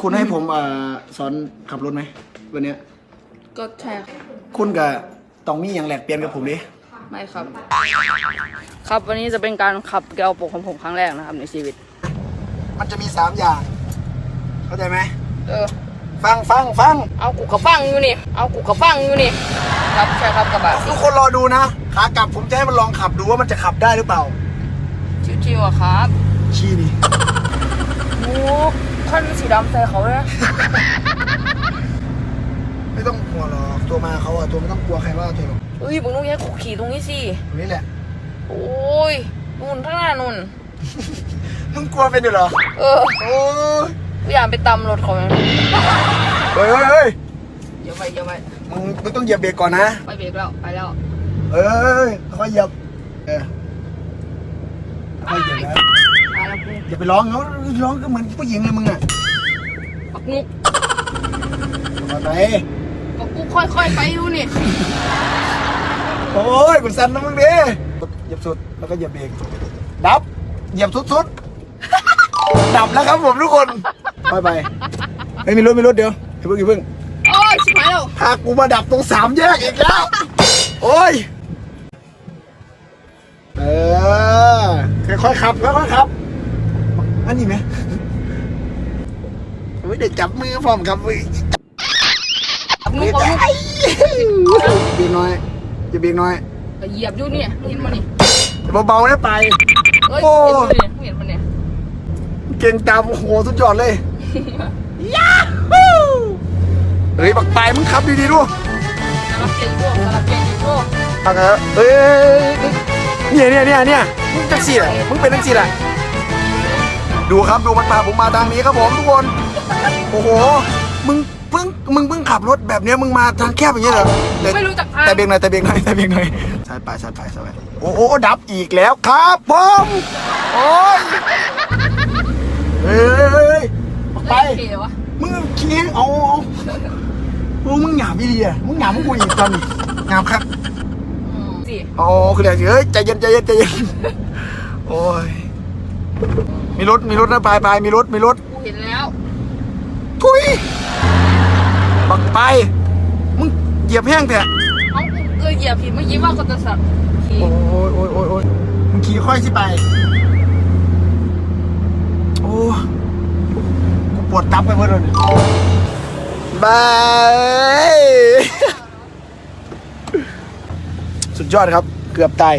คุณให้ผมเอ่อสอนขับรถไหมวันเนี้ยก็ใช่ครับคุณกับต้องมีอย่างแหลกเปลี่ยนกับผมดิไม่ครับ ครับวันนี้จะเป็นการขับแกวปกของผมครั้งแรกนะครับในชีวิต มันจะมีสามอย่าง เข้าใจไหมเออ ฟังฟังฟังเอากูกระฟังอยู่นี่ เอากูกระฟังอยู่นี่ ครับใช่ครับกระบะทุกคนรอดูนะขากลับผมจะให้มันลองขับดูว่ามันจะขับได้หรือเปล่าชิวๆอะครับ ชี้นี่ โอ้ คันสีดำใส่เขาเลยนะไม่ต้องกลัวหรอกตัวมาเขาอะตัวไม่ต้องกลัวใครว่าตัวหรอกเฮ้ยมึงต้องแยกขู่ขี่ตรงนี้สิ ตรงนี้แหละโอ้ยนู่นข้างหน้านู่น มึงกลัวเป็นอยู่เหรอเออโอ้ยกูอยากไปตำรถเขาไหมเฮ้ยเฮ้ยเฮ้ยเดี๋ยวไปเดี๋ยวไปมึงมึงต้องเหยียบเบรกก่อนนะไปเบรกแล้วไปแล้ว เอ้ยค่อยเหยียบเออค่อยเหยียบนะไป แล้วกูอย่าไปร้องเขาร้องก็เหมือนผู้หญิงเลยมึงอะปักนุกมาไปก็กูค่อยๆไปอยู่นี่โอ้ยกูสั่นนะมึงดิเหยียบสุดแล้วก็เหยียบเบรกดับเหยียบสุดสุดๆดับแล้วครับผมทุกคนไปไปไม่มีรถมีรถเดี๋ยวอย่าเพิ่งอย่าเพิ่งโอ้ยชิบหายแล้วพากูมาดับตรงสามแยกอีกแล้วโอ้ยเออค่อยๆขับค่อยๆขับ อันนี้ไหมไม่ได้จับมือพร้อมครับมือปักนุเบรกกปักนุกเบรกน้อยอย่าเบรกน้อยก็เหยียบอยู่เนี่ยเห็นมันนี่เบาๆได้ไปเอ้ยโอ้เห็นมันเนี่ยเห็นมันเนี่ยเก่งตามโอ้โหสุดยอดเลยยาฮูเฮ้ยบักไปายมึงขับดีๆดูสลับเปลี่ยนพวกสลับเปลี่ยนอยู่พวกเอาครับเอ้ยเนี่ยเนี่ยเนี่ยเนี่ยมึงจังสี่แหละมึงเป็นจังสี่แหละ ดูครับดูมันพาผมมาทางนี้ครับผมทุกคน โอ้โห มึงเพิ่งมึงเพิ่งขับรถแบบเนี้ยมึงมาทางแคบอย่างเงี้ยเหรอแต่ไม่รู้จักทางแต่เบรกหน่อยแต่เบรกหน่อยแต่เบรกหน่อยสายไปสายไปสายไปโอ้โหดับอีกแล้วครับผมโอ้ยเฮ้ยเฮ้ยเฮ้ยไปโอเควะมึงขี้เอาเอาโอ้มึงหยาบอีดีอะมึงหยาบมึงกูอีกตอนนี้หยาบครับอืมสิอ๋อคือเรียกเฮ้ยใจเย็นใจเย็นใจเย็นโอ้ย มีรถมีรถนะปลายปลายมีรถมีรถกูเห็นแล้วทุยบักไป มึงเหยียบแห้งเถอะเอ้าเออเหยียบผิดเมื่อกี้ว่าก็จะสับขี่โอ้ยโอ้ยโอ้ยโอ้ยมึงขี่ค่อยสิไปโอ้กูปวดตับไปหมดเลยบายสุดยอดครับ เกือบตาย